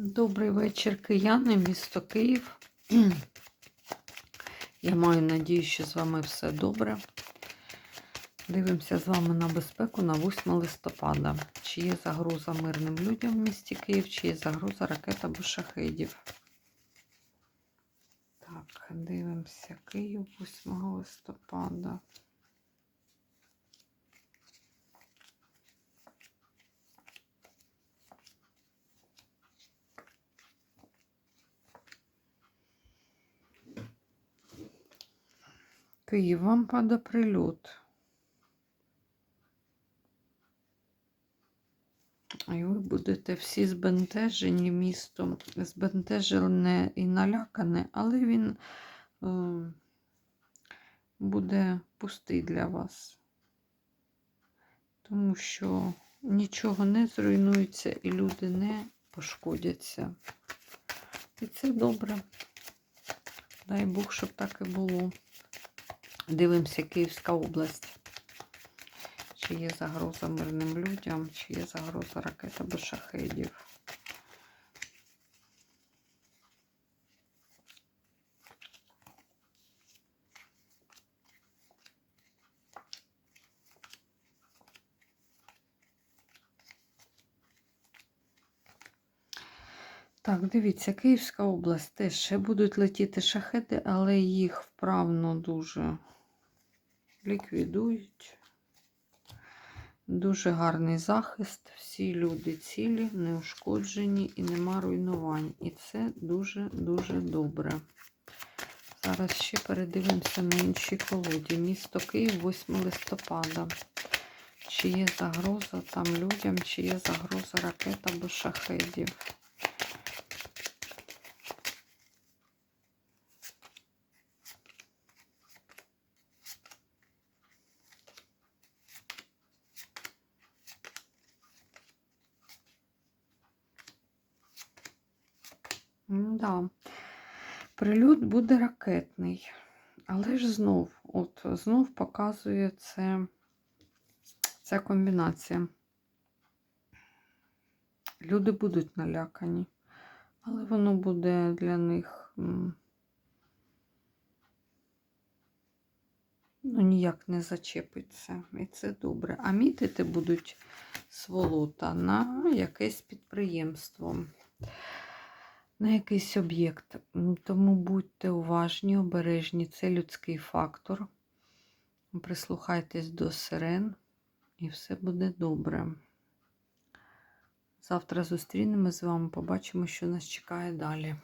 Добрий вечір, кияни, місто Київ. Я маю надію, що з вами все добре. Дивимося з вами на безпеку на 8 листопада. Чи є загроза мирним людям в місті Київ, чи є загроза ракет або шахедів. Так, дивимося Київ 8 листопада. Київ, вам падає прильот. І ви будете всі збентежені містом, збентежене і налякане, але він е, буде пустий для вас. Тому що нічого не зруйнується і люди не пошкодяться. І це добре. Дай Бог, щоб так і було. Дивимося Київська область. Чи є загроза мирним людям, чи є загроза ракет або шахедів. Так, дивіться, Київська область теж ще будуть летіти шахеди, але їх вправно дуже ліквідують. Дуже гарний захист. Всі люди цілі, неушкоджені і нема руйнувань. І це дуже-дуже добре. Зараз ще передивимося на інші колоді. Місто Київ, 8 листопада. Чи є загроза там людям, чи є загроза ракет або шахедів. Да. Прильот буде ракетний. Але ж знов, от знов показує це, ця комбінація. Люди будуть налякані, але воно буде для них ну, ніяк не зачепиться. І це добре. А мітити будуть сволота на якесь підприємство на якийсь об'єкт. Тому будьте уважні, обережні. Це людський фактор. Прислухайтесь до сирен, і все буде добре. Завтра зустрінемось з вами, побачимо, що нас чекає далі.